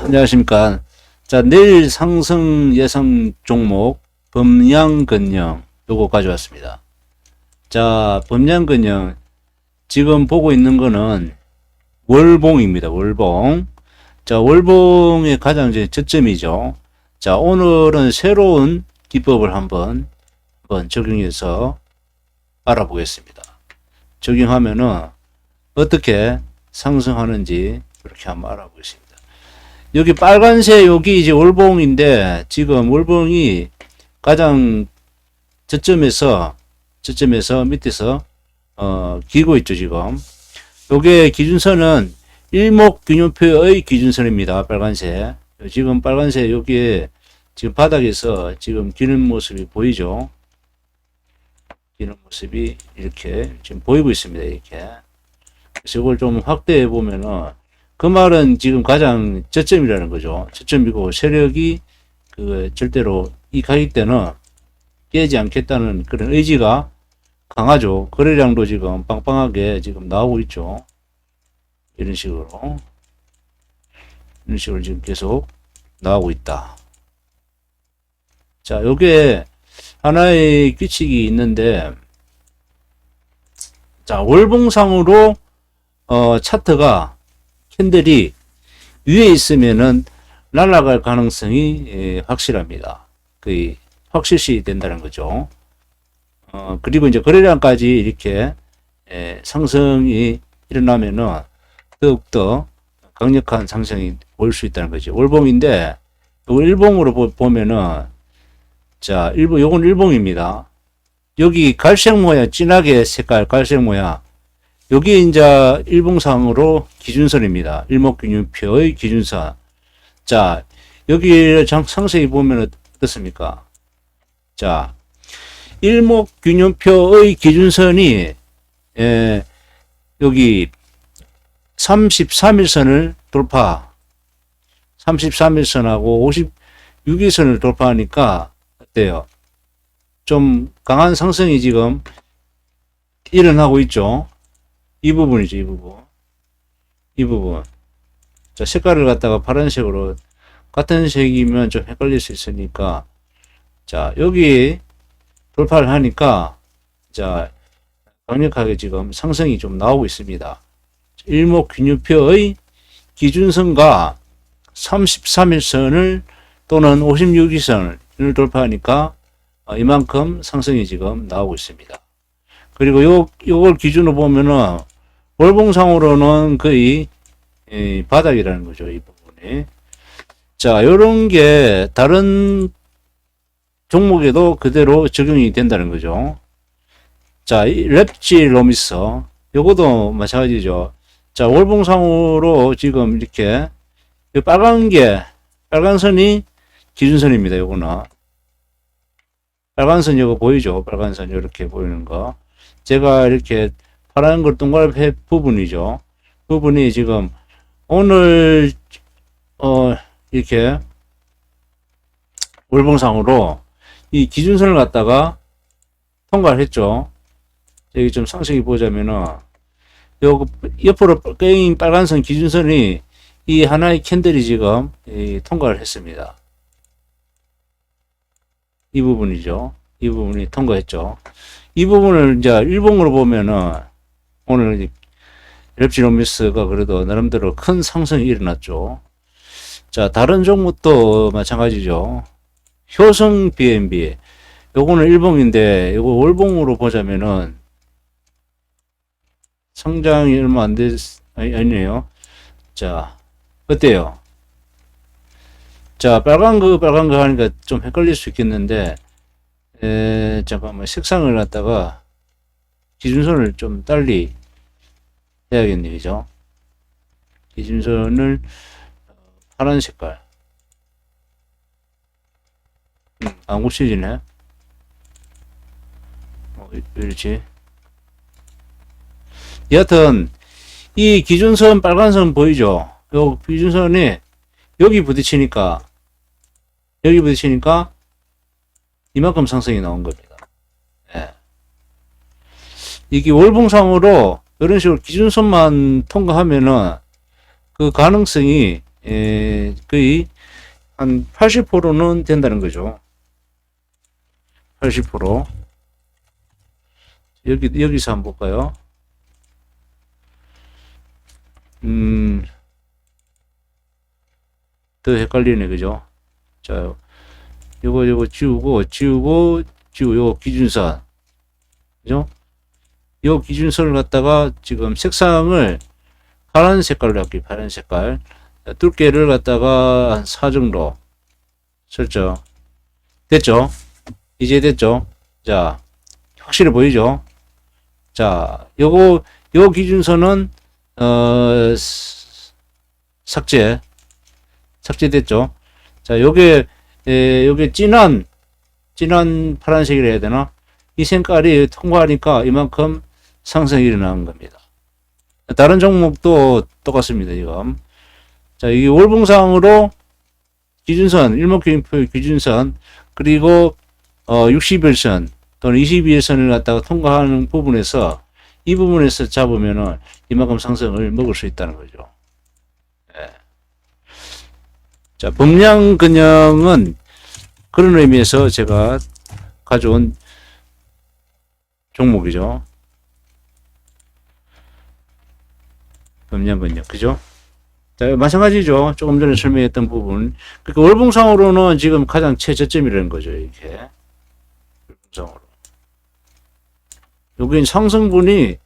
안녕하십니까. 자, 내일 상승 예상 종목, 범양근영, 요거 가져왔습니다. 자, 범양근영, 지금 보고 있는 거는 월봉입니다. 월봉. 자, 월봉의 가장 저점이죠. 자, 오늘은 새로운 기법을 한번, 한번 적용해서 알아보겠습니다. 적용하면은 어떻게 상승하는지 이렇게 한번 알아보겠습니다. 여기 빨간색 여기 이제 월봉인데 지금 월봉이 가장 저점에서 저점에서 밑에서 어 기고 있죠 지금. 요게 기준선은 일목균형표의 기준선입니다 빨간색. 지금 빨간색 여기에 지금 바닥에서 지금 기는 모습이 보이죠? 기는 모습이 이렇게 지금 보이고 있습니다 이렇게. 그래서 이걸 좀 확대해 보면은 그 말은 지금 가장 저점이라는 거죠. 저점이고 세력이 그 절대로 이 가격 때는 깨지 않겠다는 그런 의지가 강하죠. 거래량도 지금 빵빵하게 지금 나오고 있죠. 이런 식으로. 이런 식으로 지금 계속 나오고 있다. 자, 요게 하나의 규칙이 있는데, 자, 월봉상으로, 어, 차트가 캔들이 위에 있으면은 날아갈 가능성이 예, 확실합니다. 그 확실시 된다는 거죠. 어, 그리고 이제 거래량까지 이렇게 예, 상승이 일어나면은 더욱더 강력한 상승이 올 수 있다는 거죠. 월봉인데 요 일봉으로 보, 보면은 자 일봉 요건 일봉입니다. 여기 갈색 모양 진하게 색깔 갈색 모양 여기 이제 일봉상으로 기준선입니다. 일목균형표의 기준선. 자, 여기 장- 상세히 보면 어떻습니까? 자, 일목균형표의 기준선이 에, 여기 33일선을 돌파, 33일선하고 56일선을 돌파하니까 어때요? 좀 강한 상승이 지금 일어나고 있죠. 이 부분이죠, 이 부분. 이 부분. 자, 색깔을 갖다가 파란색으로, 같은 색이면 좀 헷갈릴 수 있으니까, 자, 여기 돌파를 하니까, 자, 강력하게 지금 상승이 좀 나오고 있습니다. 일목균형표의 기준선과 33일선을 또는 56일선을 돌파하니까 어, 이만큼 상승이 지금 나오고 있습니다. 그리고 요, 요걸 기준으로 보면은, 월봉상으로는 거의, 이 바닥이라는 거죠, 이 부분이. 자, 요런 게 다른 종목에도 그대로 적용이 된다는 거죠. 자, 이 랩지 로미서, 요것도 마찬가지죠. 자, 월봉상으로 지금 이렇게, 이 빨간 게, 빨간 선이 기준선입니다, 요거는. 빨간 선 이거 보이죠? 빨간 선 이렇게 보이는 거. 제가 이렇게 파란 걸 동그랗게 부분이죠. 부분이 지금 오늘 어 이렇게 월봉상으로 이 기준선을 갖다가 통과를 했죠. 여기 좀 상세히 보자면은 요 옆으로 껴인 빨간선 기준선이 이 하나의 캔들이 지금 이 통과를 했습니다. 이 부분이죠. 이 부분이 통과했죠. 이 부분을 이제 일봉으로 보면은 오늘 랩지노미스가 그래도 나름대로 큰 상승이 일어났죠. 자, 다른 종목도 마찬가지죠. 효성 BNB. 요거는 일봉인데, 요거 월봉으로 보자면은 성장이 얼마 안 됐, 아니, 아니에요. 자, 어때요? 자, 빨간 거, 빨간 거 하니까 좀 헷갈릴 수 있겠는데, 에, 잠깐만, 색상을 갖다가 기준선을 좀 빨리 해야겠네요, 그죠? 기준선을 어, 파란 색깔. 음, 안 고쳐지네. 어, 왜 이러지? 여하튼, 이 기준선, 빨간선 보이죠? 요 기준선이 여기 부딪히니까, 여기 부딪히니까 이만큼 상승이 나온 겁니다. 예. 이게 월봉상으로 이런 식으로 기준선만 통과하면은 그 가능성이 에, 거의 한 80%는 된다는 거죠. 80% 여기 여기서 한번 볼까요? 음, 더 헷갈리네, 그죠? 자, 요거 요거 지우고 지우고 지우고 요거 기준선, 그죠? 요 기준선을 갖다가 지금 색상을 파란 색깔로 할게요. 파란 색깔. 자, 두께를 갖다가 한 4 정도 설정. 됐죠? 이제 됐죠? 자, 확실히 보이죠? 자, 요거, 요 기준선은, 어, 스- 삭제. 삭제됐죠? 자, 요게, 에, 요게 진한, 진한 파란색이라 해야 되나? 이 색깔이 통과하니까 이만큼 상승이 일어나는 겁니다. 다른 종목도 똑같습니다, 지금. 자, 이 월봉상으로 기준선, 일목균표 기준선, 그리고, 어, 60일선 또는 22일선을 갖다가 통과하는 부분에서 이 부분에서 잡으면은 이만큼 상승을 먹을 수 있다는 거죠. 예. 자, 범량 근영은 그런 의미에서 제가 가져온 종목이죠. 근영, 그죠? 자, 마찬가지죠. 조금 전에 설명했던 부분. 그러니까 월봉상으로는 지금 가장 최저점이라는 거죠, 이게. 월봉상으로. 여긴 상승분이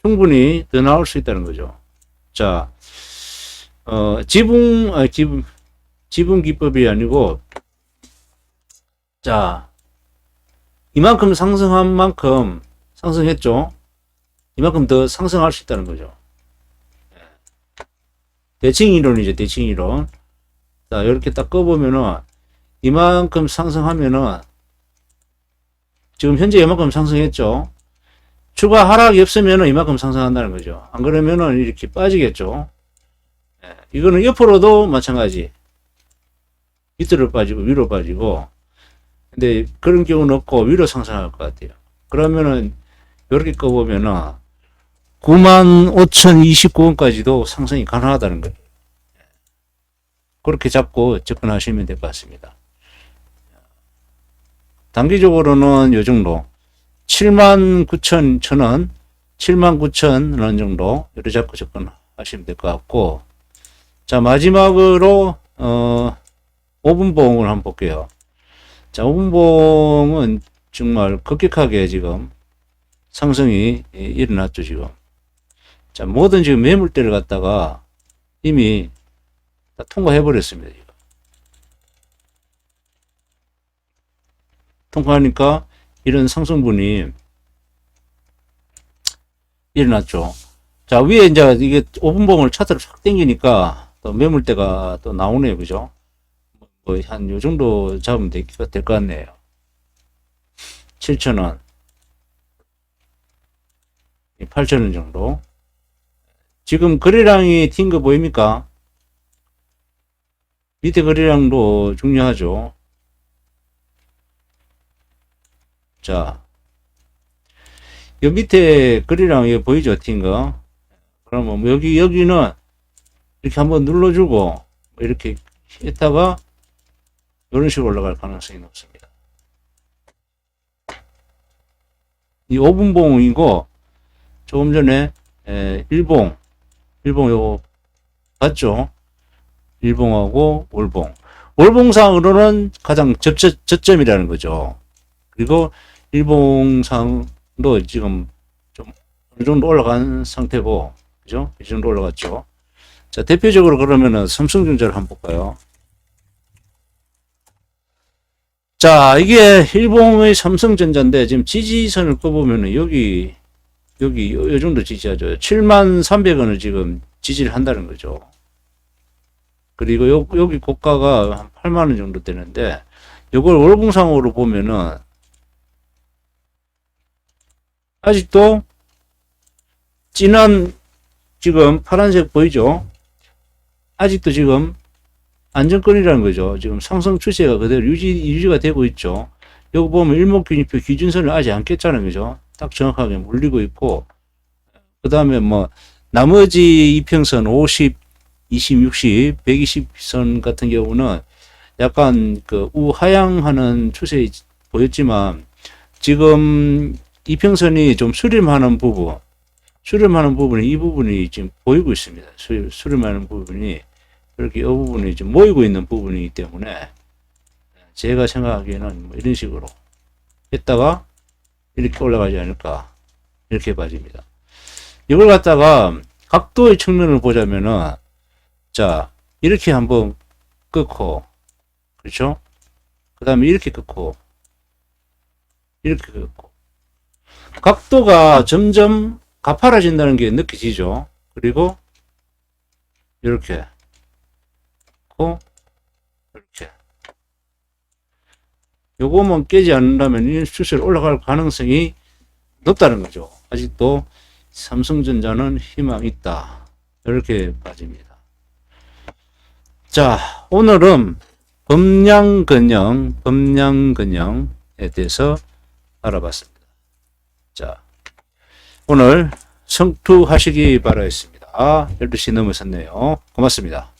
충분히 더 나올 수 있다는 거죠. 자, 어, 지붕, 아, 지붕, 지붕 기법이 아니고, 자, 이만큼 상승한 만큼 상승했죠. 이만큼 더 상승할 수 있다는 거죠. 대칭 이론이죠, 대칭 이론. 자, 이렇게 딱 꺼보면은, 이만큼 상승하면은, 지금 현재 이만큼 상승했죠. 추가 하락이 없으면은 이만큼 상승한다는 거죠. 안 그러면은 이렇게 빠지겠죠. 예, 이거는 옆으로도 마찬가지. 밑으로 빠지고 위로 빠지고. 근데 그런 경우는 없고 위로 상승할 것 같아요. 그러면은 이렇게 꺼보면은 95,029원까지도 상승이 가능하다는 거예요. 그렇게 잡고 접근하시면 될 것 같습니다. 단기적으로는 요 정도 79,000 천원, 79,000원 정도 이렇게 잡고 접근하시면 될 것 같고 자 마지막으로 어 5분봉을 한번 볼게요. 자 5분봉은 정말 급격하게 지금 상승이 예, 일어났죠 지금. 자, 모든 지금 매물대를 갖다가 이미 다 통과해 버렸습니다. 지금. 통과하니까 이런 상승분이 일어났죠. 자, 위에 이제 이게 5분봉을 차트를 확 당기니까 또 매물대가 또 나오네요. 그죠? 뭐, 한요 정도 잡으면 될 것 같네요. 7,000원. 8,000원 정도. 지금 거래량이 튄 거 보입니까? 밑에 거래량도 중요하죠. 자, 요 밑에 거래량 여기 보이죠? 튄 거. 그러면 뭐 여기, 여기는 이렇게 한번 눌러주고, 뭐 이렇게 했다가 이런 식으로 올라갈 가능성이 높습니다. 이 5분봉이고, 조금 전에 에, 일봉, 일봉 요거 봤죠? 일봉하고 월봉. 월봉상으로는 가장 접저, 저점이라는 거죠. 그리고 일봉상도 지금 좀 어느 정도 올라간 상태고, 그죠? 이 정도 올라갔죠. 자, 대표적으로 그러면은 삼성전자를 한번 볼까요? 자, 이게 일봉의 삼성전자인데 지금 지지선을 꺼보면은 여기 여기 요, 요 정도 지지하죠. 7만 300원을 지금 지지를 한다는 거죠. 그리고 요, 여기 고가가 한 8만 원 정도 되는데 요걸 월봉상으로 보면은 아직도 진한 지금 파란색 보이죠? 아직도 지금 안정권이라는 거죠. 지금 상승 추세가 그대로 유지, 유지가 되고 있죠. 여기 보면 일목균이표 기준선을 아직 안 깼잖아요. 그죠? 딱 정확하게 물리고 있고, 그 다음에 뭐, 나머지 이평선 50, 20, 60, 120선 같은 경우는 약간 그 우하향하는 추세 보였지만 지금 이평선이 좀 수렴하는 부분, 수렴하는 부분이 이 부분이 지금 보이고 있습니다. 수, 수렴하는 부분이 이렇게 이 부분이 지금 모이고 있는 부분이기 때문에 제가 생각하기에는 뭐 이런 식으로 했다가 이렇게 올라가지 않을까 이렇게 봐집니다. 이걸 갖다가 각도의 측면을 보자면은 자 이렇게 한번 끊고 그렇죠? 그 다음에 이렇게 끊고 이렇게 끊고 각도가 점점 가파라진다는 게 느껴지죠. 그리고 이렇게 고 이렇게 요거만 깨지 않는다면 이 수술 올라갈 가능성이 높다는 거죠. 아직도 삼성전자는 희망이 있다. 이렇게 빠집니다. 자, 오늘은 범량근영, 범량근영에 대해서 알아봤습니다. 자, 오늘 성투하시기 바라겠습니다. 12시 넘어섰네요. 고맙습니다.